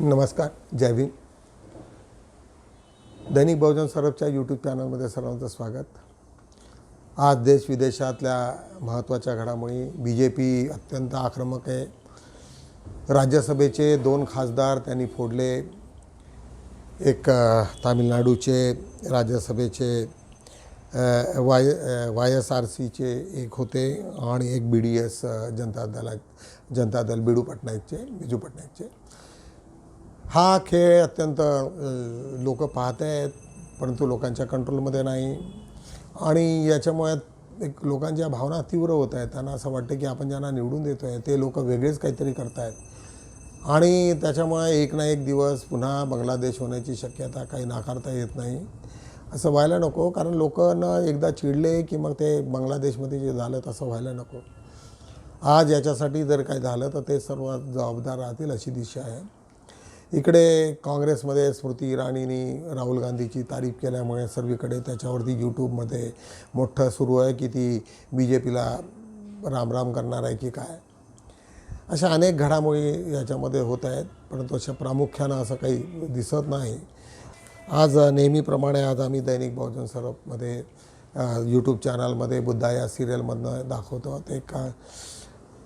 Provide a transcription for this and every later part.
नमस्कार जय भीम. दैनिक बहुजन सरबच्या यूट्यूब चॅनलमध्ये सर्वांचं स्वागत. आज देश विदेशातल्या महत्त्वाच्या घडामोडी बी जे पी अत्यंत आक्रमक आहे. राज्यसभेचे दोन खासदार त्यांनी फोडले. एक तामिळनाडूचे राज्यसभेचे वाय वाय एस आर सीचे एक होते आणि एक बी डी एस जनता दला जनता दल बिडू पटनाईकचे बिजू पटनाईकचे हा खेळ अत्यंत लोक पाहत आहेत परंतु लोकांच्या कंट्रोलमध्ये नाही. आणि याच्यामुळे एक लोकांच्या भावना तीव्र होत आहेत. त्यांना असं वाटतं की आपण ज्यांना निवडून देतो आहे ते लोक वेगळेच काहीतरी करतायत. आणि त्याच्यामुळे एक ना एक दिवस पुन्हा बांगलादेश होण्याची शक्यता काही नाकारता येत नाही. असं व्हायला नको कारण लोकांना एकदा चिडले की मग ते बांगलादेशमध्ये जे झालं तसं व्हायला नको. आज याच्यासाठी जर काही झालं तर ते सर्व जबाबदार राहतील अशी दिशा आहे. इकडे काँग्रेसमध्ये स्मृती इराणींनी राहुल गांधीची तारीफ केल्यामुळे सर्वीकडे त्याच्यावरती यूट्यूबमध्ये मोठं सुरू आहे की ती बी जे पीला रामराम करणार आहे की काय. अशा अनेक घडामोडी याच्यामध्ये होत आहेत परंतु अशा प्रामुख्यानं असं काही दिसत नाही. आज नेहमीप्रमाणे आज आम्ही दैनिक बहुजन सरपमध्ये यूट्यूब चॅनलमध्ये बुद्धा या सिरियलमधनं दाखवतो. ते का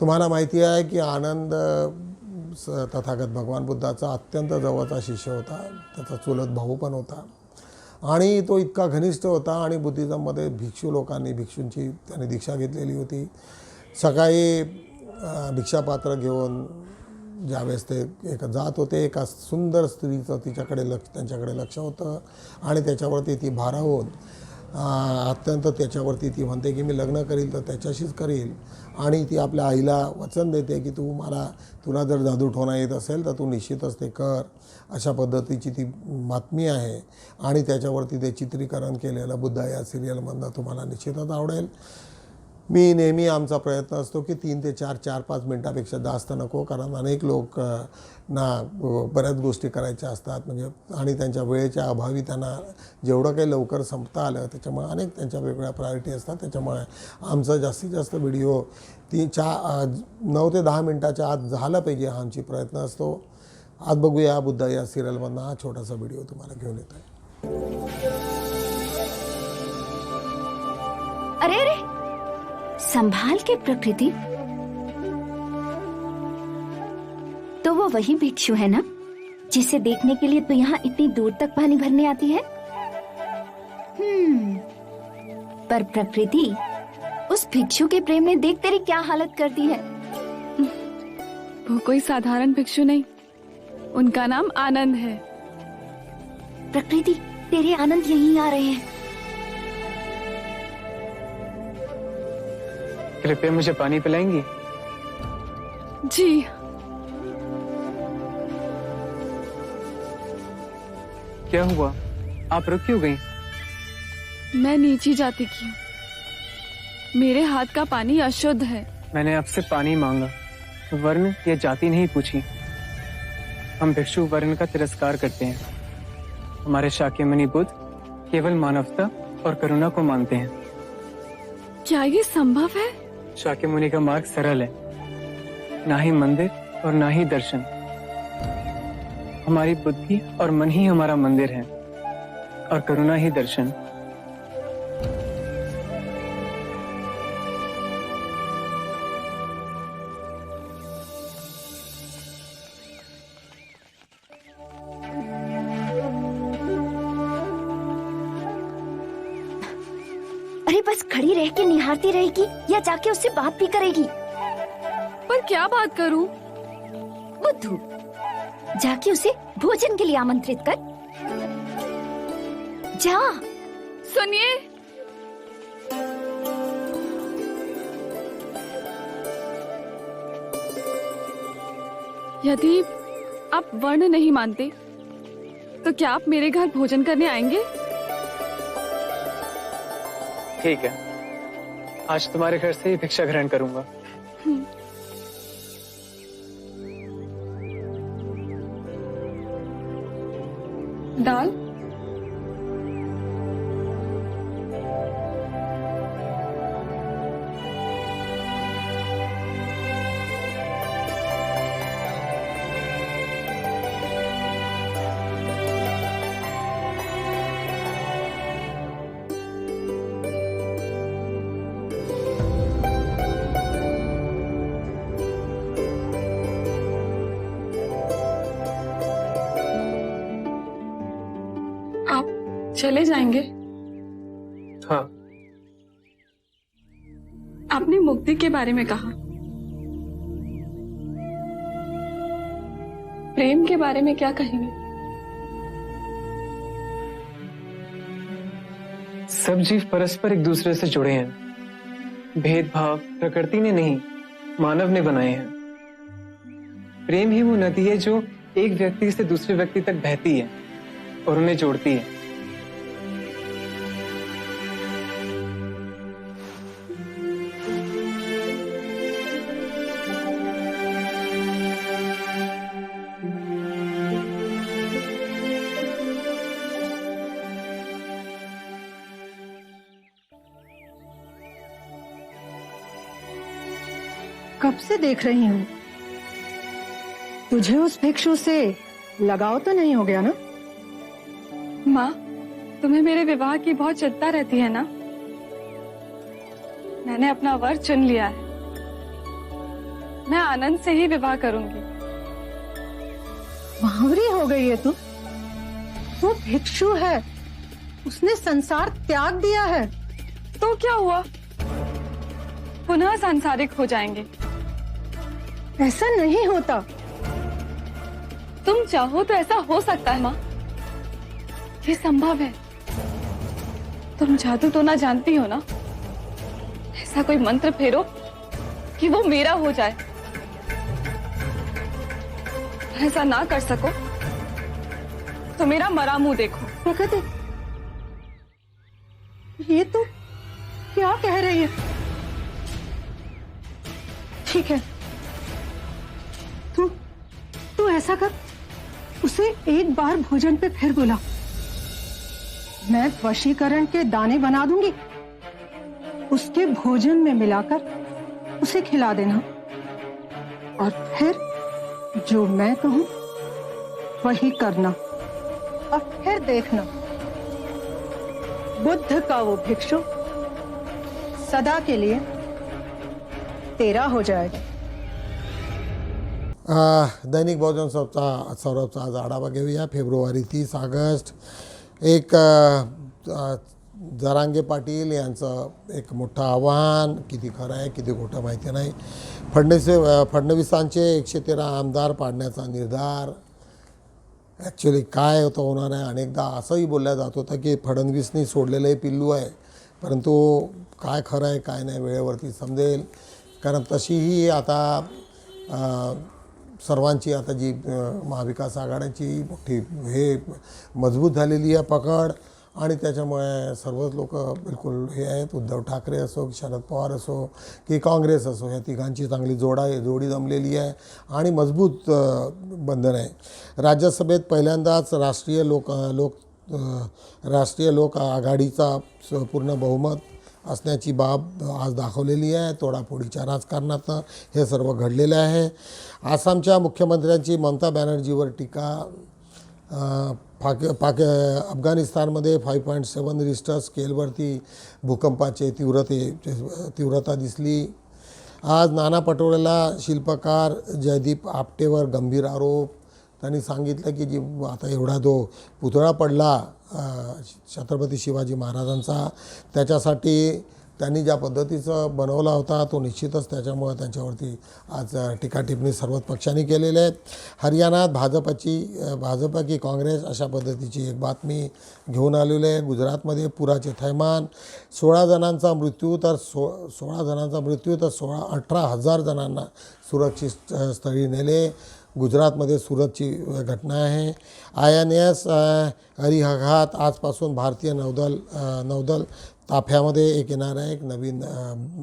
तुम्हाला माहिती आहे की आनंद तथागत भगवान बुद्धाचा अत्यंत जवळचा शिष्य होता. त्याचा चुलत भाऊ पण होता. आणि तो इतका घनिष्ठ होता आणि बुद्धिझममध्ये भिक्षू लोकांनी भिक्षूंची त्याने दीक्षा घेतलेली होती. सकाळी भिक्षापात्र घेऊन ज्यावेळेस ते एक जात होते एका सुंदर स्त्रीचं तिच्याकडे लक्ष त्यांच्याकडे लक्ष होतं आणि त्याच्यावरती ती भारावून अत्यंत त्याच्यावरती ती म्हणते की मी लग्न करील तर त्याच्याशीच करील. आणि ती आपल्या आईला वचन देते की तू मला तुला जर जादू ठोणा येत असेल तर तू निश्चितच ते कर. अशा पद्धतीची ती बातमी आहे. आणि त्याच्यावरती ते चित्रीकरण केलेलं बुद्धा या सिरियलमधनं तुम्हाला निश्चितच आवडेल. मी नेहमी आमचा प्रयत्न असतो की तीन ते चार चार पाच मिनटापेक्षा जास्त नको कारण अनेक लोक ना बऱ्याच गोष्टी करायच्या असतात. म्हणजे आणि त्यांच्या वेळेच्या अभावी त्यांना जेवढं काही लवकर संपता आलं त्याच्यामुळे अनेक त्यांच्या वेगवेगळ्या प्रायोरिटी असतात. त्याच्यामुळे आमचा जास्तीत जास्त व्हिडिओ ती चा नऊ ते दहा मिनटाच्या आत झाला पाहिजे हा आमची प्रयत्न असतो. आज बघूया बुद्धा या सिरियलमधनं हा छोटासा व्हिडिओ तुम्हाला घेऊन येतो आहे अरे अरे! संभाल के प्रकृति। तो वो वही भिक्षु है ना जिसे देखने के लिए तो यहाँ इतनी दूर तक पानी भरने आती है? हम्म पर प्रकृति उस भिक्षु के प्रेम ने देख तेरी क्या हालत कर दी है? वो कोई साधारण भिक्षु नहीं उनका नाम आनंद है। प्रकृति तेरे आनंद यहीं आ रहे हैं। कृपया मुझे पानी पिलाएँगी? जी। क्या हुआ? आप रुक क्यों गई? मैं नीचे जाती की मेरे हाथ का पानी अशुद्ध है। मैंने आपसे पानी मांगा वर्ण या जाति नहीं पूछी। हम भिक्षु वर्ण का तिरस्कार करते हैं। हमारे शाक्य मुनि बुद्ध केवल मानवता और करुणा को मानते हैं। क्या ये संभव है? शाक्य मुनि का मार्ग सरल है। ना ही मंदिर और ना ही दर्शन। हमारी बुद्धि और मन ही हमारा मंदिर है और करुणा ही दर्शन। बस खड़ी रह के निहारती रहेगी या जाके उससे बात भी करेगी। पर क्या बात करूँ? बुद्धू जाके उसे भोजन के लिए आमंत्रित कर। जा। सुनिए। यदि आप वर्ण नहीं मानते तो क्या आप मेरे घर भोजन करने आएँगे? ठीक है। आज तुम्हारे घर से ही भिक्षा ग्रहण करूँगा। दाल? चले जाएँगे। हाँ। आपने मुक्ति के बारे में कहा। प्रेम के बारे में क्या कहेंगे? सब जीव परस्पर एक दूसरे से जुड़े हैं। भेदभाव प्रकृति ने नहीं मानव ने बनाए हैं। प्रेम ही वो नदी है जो एक व्यक्ति से दूसरे व्यक्ति तक बहती है और उन्हें जोड़ती है। कब से देख रही हूँ। तुझे उस भिक्षु से लगाव तो नहीं हो गया ना? माँ तुम्हें मेरे विवाह की बहुत चिंता रहती है ना? मैंने अपना वर चुन लिया है। मैं आनंद से ही विवाह करूँगी। महावरी हो गई है तू वो भिक्षु है। उसने संसार त्याग दिया है। तो क्या हुआ? पुनः सांसारिक हो जाएँगे। ऐसा नहीं होता। तुम चाहो तो ऐसा हो सकता है माँ। ये संभव है। तुम जादू तो ना जानती हो ना? ऐसा कोई मंत्र फेरो कि वो मेरा हो जाए? ऐसा ना कर सको। तो मेरा मरा मुँह देखो। प्रकृति ये तो क्या कह रही है? ठीक है। तू ऐसा कर। उसे एक बार भोजन पे फिर बुला। मैं वशीकरण के दाने बना दूँगी। उसके भोजन में मिलाकर उसे खिला देना। और फिर जो मैं कहूँ, वही करना। और फिर देखना। बुद्ध का वो भिक्षु सदा के लिए तेरा हो जाएगा। दैनिक बहुजन सौरभचा सौरभचा आज आढावा घेऊया. फेब्रुवारी तीस ऑगस्ट. एक जरांगे पाटील यांचं एक मोठं आव्हान. किती खरं आहे किती खोटं माहिती नाही. फडणवीस फडणवीसांचे एकशे तेरा आमदार पाडण्याचा निर्धार. ॲक्च्युली काय होतं होणार आहे? अनेकदा असंही बोलल्या जात होतं की फडणवीसनी सोडलेलं हे पिल्लू आहे. परंतु काय खरं आहे काय नाही वेळेवरती समजेल. कारण तशीही आता सर्वांची आता जी महाविकास आघाड्याची मोठी हे मजबूत झालेली आहे पकड आणि त्याच्यामुळे सर्वच लोक बिलकुल हे आहेत. उद्धव ठाकरे असो की शरद पवार असो की काँग्रेस असो या तिघांची चांगली जोडा जोडी जमलेली आहे आणि मजबूत बंधन आहे. राज्यसभेत पहिल्यांदाच राष्ट्रीय लोक लोक राष्ट्रीय लोक आघाडीचा स- पूर्ण बहुमत असण्याची बाब आज दाखवलेली आहे. तोडाफोडीच्या राजकारणातनं हे सर्व घडलेलं आहे. आसामच्या मुख्यमंत्र्यांची ममता बॅनर्जीवर टीका अ, पाक पाक अफगाणिस्तानमध्ये फाईव्ह पॉईंट सेवन रिस्टर स्केलवरती भूकंपाचे तीव्रते तीव्रता दिसली. आज नाना पटोलेला शिल्पकार जयदीप आपटेवर गंभीर आरोप. त्यांनी सांगितलं की जी आता एवढा जो पुतळा पडला छत्रपती शिवाजी महाराजांचा त्याच्यासाठी त्यांनी ज्या पद्धतीचं बनवला होता तो निश्चितच त्याच्यामुळे त्यांच्यावरती आज टीकाटिपणी सर्वच पक्षांनी केलेले आहेत. हरियाणात भाजपची भाजप की काँग्रेस अशा पद्धतीची एक बातमी घेऊन आलेली आहे. गुजरातमध्ये पुराचे थैमान सोळा जणांचा मृत्यू तर सो सोळा जणांचा मृत्यू तर सोळा अठरा हजार जणांना सुरक्षित स्थळी नेले. गुजरातमध्ये सुरतची घटना आहे. आय एन एस हरिहघात आजपासून भारतीय नौदल नौदल ताफ्यामध्ये एक येणार आहे एक नवीन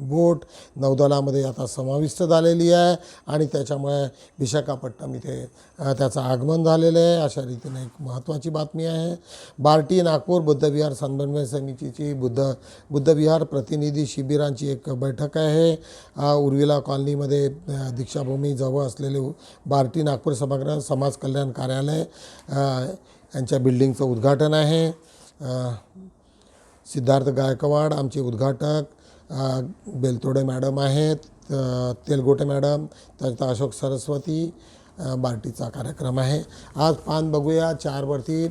बोट नौदलामध्ये आता समाविष्ट झालेली आहे आणि त्याच्यामुळे विशाखापट्टणम इथे त्याचं आगमन झालेलं आहे. अशा रीतीने एक महत्त्वाची बातमी आहे. बार्टी नागपूर बुद्धविहार समन्वय समितीची बुद्ध बुद्धविहार प्रतिनिधी शिबिरांची एक बैठक आहे. उर्विला कॉलनीमध्ये दीक्षाभूमी दीक्षाभूमीजवळ असलेले बार्टी नागपूर समग्र समाज कल्याण कार्यालय यांच्या बिल्डिंगचं उद्घाटन आहे. सिद्धार्थ गायकवाड आमचे उद्घाटक बेलतोडे मॅडम आहेत तेलगोटे मॅडम त्याच्यात अशोक सरस्वती बार्टीचा कार्यक्रम आहे. आज पान बघूया चारवरती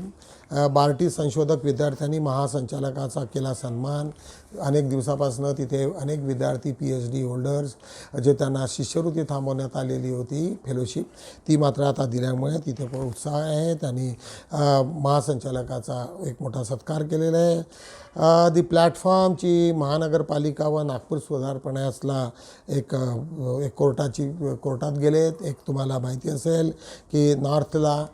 बार्टी संशोधक विद्यार्थ्यांनी महासंचालकाचा केला सन्मान. अनेक दिवसापासून तिथे अनेक विद्यार्थी पी एच डी होल्डर्स जे त्यांना शिष्यवृत्ती थांबवण्यात आलेली होती फेलोशिप ती मात्र आता दिल्यामुळे तिथे पण उत्साह आहे. त्यांनी महासंचालकाचा एक मोठा सत्कार केलेला आहे. दी प्लॅटफॉर्मची महानगरपालिका व नागपूर सुधारपण्यासला एक एक कोर्टाची कोर्टात गेलेत. एक तुम्हाला माहिती असेल की नॉर्थला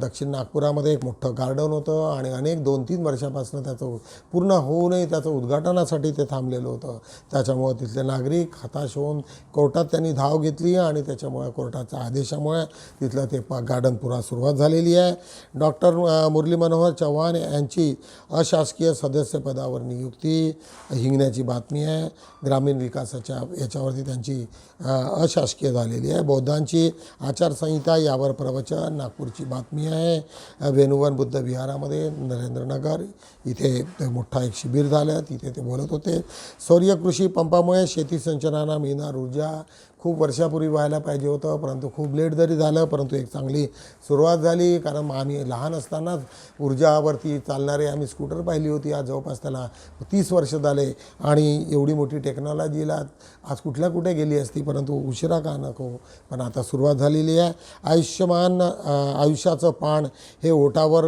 दक्षिण नागपुरामध्ये एक मोठं गार्डन होतं आणि अनेक दोन तीन वर्षापासून त्याचं पूर्ण होऊनही त्याचं उद्घाटनासाठी ते थांबलेलं होतं. त्याच्यामुळं तिथले नागरिक हताश होऊन कोर्टात त्यांनी धाव घेतली आणि त्याच्यामुळे कोर्टाच्या आदेशामुळे तिथलं ते पा गार्डन पुरा सुरुवात झालेली आहे. डॉक्टर मुरली मनोहर चव्हाण यांची अशासकीय सदस्यपदावर नियुक्ती हिंगण्याची बातमी आहे. ग्रामीण विकासाच्या याच्यावरती त्यांची अशासकीय झालेली आहे. बौद्धांची आचारसंहिता यावर प्रवचन नागपूरची बातमी आहे. वेणुवन बुद्ध विहारामध्ये नरेंद्रनगर इथे मोठा एक शिबिर झालं. तिथे ते बोलत होते. सौर्यकृषी पंपामुळे शेती सिंचनाला मिळणार ऊर्जा. खूप वर्षापूर्वी व्हायला पाहिजे होतं परंतु खूप लेट जरी झालं परंतु एक चांगली सुरुवात झाली. कारण आम्ही लहान असतानाच ऊर्जावरती चालणारे आम्ही स्कूटर पाहिली होती. आज जवळपास त्याला तीस वर्ष झाले आणि एवढी मोठी टेक्नॉलॉजीला आज कुठल्या कुठे गेली असती परंतु उशिरा का नको? पण आता सुरुवात झालेली आहे. आयुष्यमान आयुष्याचं पान हे ओटावर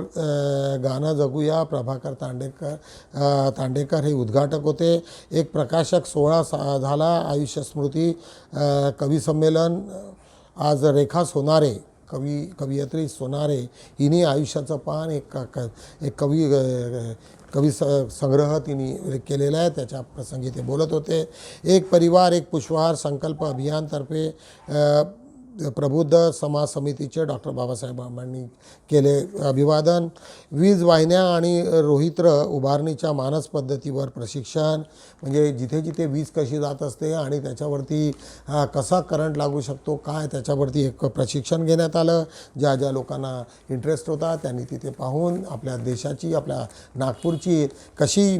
गाणं जगूया. प्रभाकर तांडेकर तांडेकर हे उद्घाटक होते. एक प्रकाशक सोहळा सा झाला. आयुष्य स्मृती कविसंमेलन कवी संमेलन आज रेखा सोनारे कवी कवयित्री सोनारे हिने आयुष्याचं पान एक क- एक कवी कवी स संग्रह तिने केलेला आहे त्याच्या प्रसंगी ते बोलत होते. एक परिवार एक पुष्पहार संकल्प अभियानतर्फे प्रबुद्ध समाज समितीचे डॉक्टर बाबासाहेब आंबांनी केले अभिवादन. वीज वाहिन्या आणि रोहित्र उभारणीच्या मानस पद्धतीवर प्रशिक्षण. म्हणजे जिथे जिथे वीज कशी जात असते आणि त्याच्यावरती हा, कसा करंट लागू शकतो काय त्याच्यावरती एक प्रशिक्षण घेण्यात आलं. ज्या ज्या लोकांना इंटरेस्ट होता त्यांनी तिथे पाहून आपल्या देशाची आपल्या नागपूरची कशी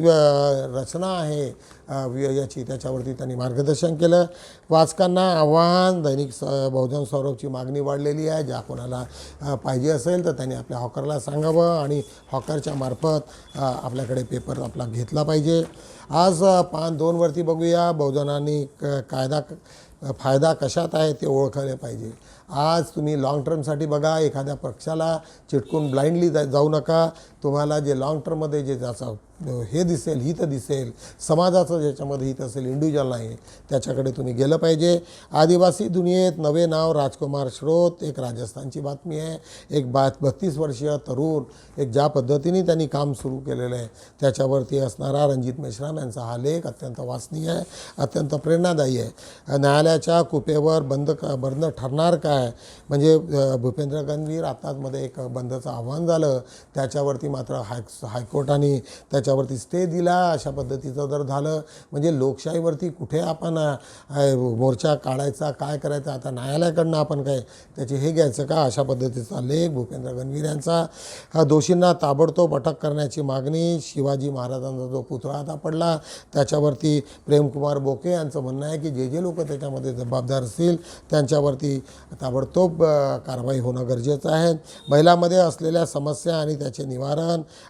रचना आहे याची त्याच्यावरती त्यांनी मार्गदर्शन केलं. वाचकांना आव्हान दैनिक स बहुजन सौरभची मागणी वाढलेली आहे. ज्या कोणाला पाहिजे असेल तर त्यांनी आपल्या हॉकरला सांगावं आणि हॉकरच्या मार्फत आपल्याकडे पेपर आपला घेतला पाहिजे. आज पान दोनवरती बघूया. बहुजनांनी क कायदा फायदा कशात आहे ते ओळखले पाहिजे. आज तुम्ही लॉंग टर्मसाठी बघा. एखाद्या पक्षाला चिटकून ब्लाइंडली जा जाऊ नका. तुम्हाला जे लाँग टर्ममध्ये जे ज्याचा हे दिसेल हित दिसेल समाजाचं ज्याच्यामध्ये हित असेल इंडिव्हिज्युअल आहे त्याच्याकडे तुम्ही गेलं पाहिजे. आदिवासी दुनियेत नवे नाव राजकुमार श्रोत एक राजस्थानची बातमी आहे. एक बा बत्तीस वर्षीय तरुण एक ज्या पद्धतीने त्यांनी काम सुरू केलेलं आहे त्याच्यावरती असणारा रणजित मेश्राम यांचा हा लेख अत्यंत वाचनीय आहे अत्यंत प्रेरणादायी आहे. न्यायालयाच्या कुपेवर बंद क बंद ठरणार काय? म्हणजे भूपेंद्र गणवीर आताचमध्ये एक बंदचं आव्हान झालं त्याच्यावरती मात्र हाय हायकोर्टाने त्याच्यावरती स्टे दिला. अशा पद्धतीचं जर झालं म्हणजे लोकशाहीवरती कुठे आपण मोर्चा काढायचा काय करायचा आता न्यायालयाकडनं आपण काय त्याचे हे घ्यायचं का? अशा पद्धतीचा लेख भूपेंद्र गणवीर यांचा. हा दोषींना ताबडतोब अटक करण्याची मागणी शिवाजी महाराजांचा जो पुतळा आता पडला त्याच्यावरती प्रेमकुमार बोके यांचं म्हणणं आहे की जे जे लोक त्याच्यामध्ये जबाबदार असतील त्यांच्यावरती ताबडतोब कारवाई होणं गरजेचं आहे. महिलामध्ये असलेल्या समस्या आणि त्याचे निवारण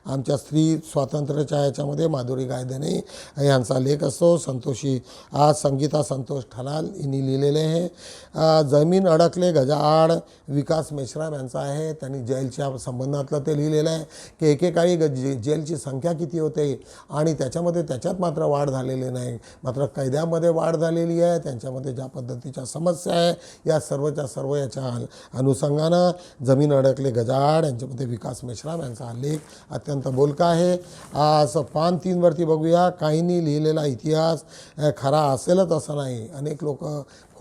आमच्या स्त्री स्वातंत्र्याच्या याच्यामध्ये माधुरी गायधने यांचा लेख असतो. संतोषी आज संगीता संतोष ठलाल यांनी लिहिलेले आहे. जमीन अडकले गजाआड विकास मेश्राम यांचा आहे. त्यांनी जेलच्या संबंधातलं ते लिहिलेलं आहे की एकेकाळी ग जे जेलची संख्या किती होते? आणि त्याच्यामध्ये त्याच्यात मात्र वाढ झालेली नाही. मात्र कैद्यामध्ये वाढ झालेली आहे. त्यांच्यामध्ये ज्या पद्धतीच्या समस्या आहे या सर्वच्या सर्व याच्या अनुषंगानं जमीन अडकले गजाआड यांच्यामध्ये विकास मेश्राम यांचा लेख अत्यंत बोलका आहे. आज पान तीनवरती बघूया. काहींनी लिहिलेला इतिहास खरा असेलच असं नाही. अनेक लोक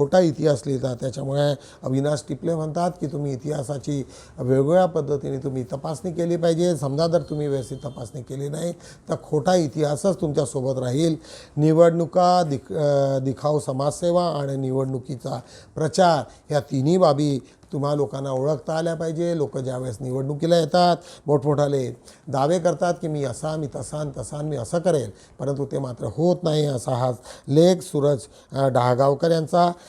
खोटा इतिहास लिहिता त्याच्यामुळे अविनाश टिपले म्हणतात की तुम्ही इतिहासाची वेगवेगळ्या पद्धतीने तुम्ही तपासणी केली पाहिजे. समजा जर तुम्ही व्यवस्थित तपासणी केली नाही तर खोटा इतिहासच तुमच्यासोबत राहील. निवडणुका दिख दिखाव समाजसेवा आणि निवडणुकीचा प्रचार ह्या तिन्ही बाबी तुम्हा लोकांना ओळखता आल्या पाहिजे. लोक ज्यावेळेस निवडणुकीला येतात मोठमोठाले दावे करतात की मी असा मी तसा तसा मी असं करेल परंतु ते मात्र होत नाही असा हा लेख सूरज डहागावकर यांचा.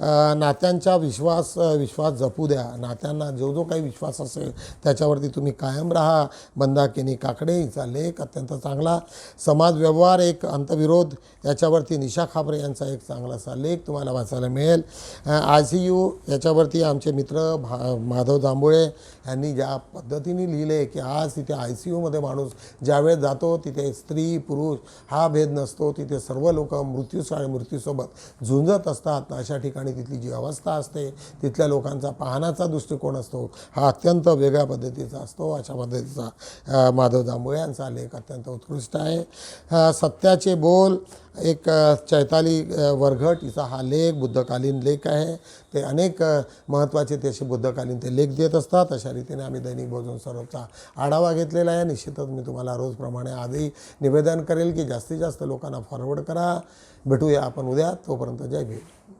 नात्यांचा विश्वास विश्वास जपू द्या. नात्यांना जो जो काही विश्वास असेल त्याच्यावरती तुम्ही कायम राहा. बंदाकिनी काकडे हिचा लेख अत्यंत चांगला. समाज व्यवहार एक अंतविरोध याच्यावरती निशा खापरे यांचा एक चांगलासा लेख तुम्हाला वाचायला मिळेल. आय सी यू याच्यावरती आमचे मित्र भा माधव जांभुळे यांनी ज्या पद्धतीने लिहिले की आज तिथे आय सी यूमध्ये माणूस ज्यावेळेस जातो तिथे स्त्री पुरुष हा भेद नसतो. तिथे सर्व लोक मृत्यूसा मृत्यूसोबत झुंजत असतात. अशा ठिकाणी तिथली जी अवस्था असते तिथल्या लोकांचा पाहण्याचा दृष्टिकोन असतो हा अत्यंत वेगळ्या पद्धतीचा असतो. अशा पद्धतीचा माधव जांभुळे यांचा लेख अत्यंत उत्कृष्ट आहे. सत्याचे बोल एक चैताली वरघट हिचा हा लेख बुद्धकालीन लेख आहे. ते अनेक महत्त्वाचे ते असे बुद्धकालीन ते लेख देत असतात. अशा रीतीने आम्ही दैनिक भोजन सर्वचा आढावा घेतलेला आहे. निश्चितच मी तुम्हाला रोजप्रमाणे आधी निवेदन करेल की जास्तीत जास्त लोकांना फॉरवर्ड करा. भेटूया आपण उद्या. तोपर्यंत जय भीम.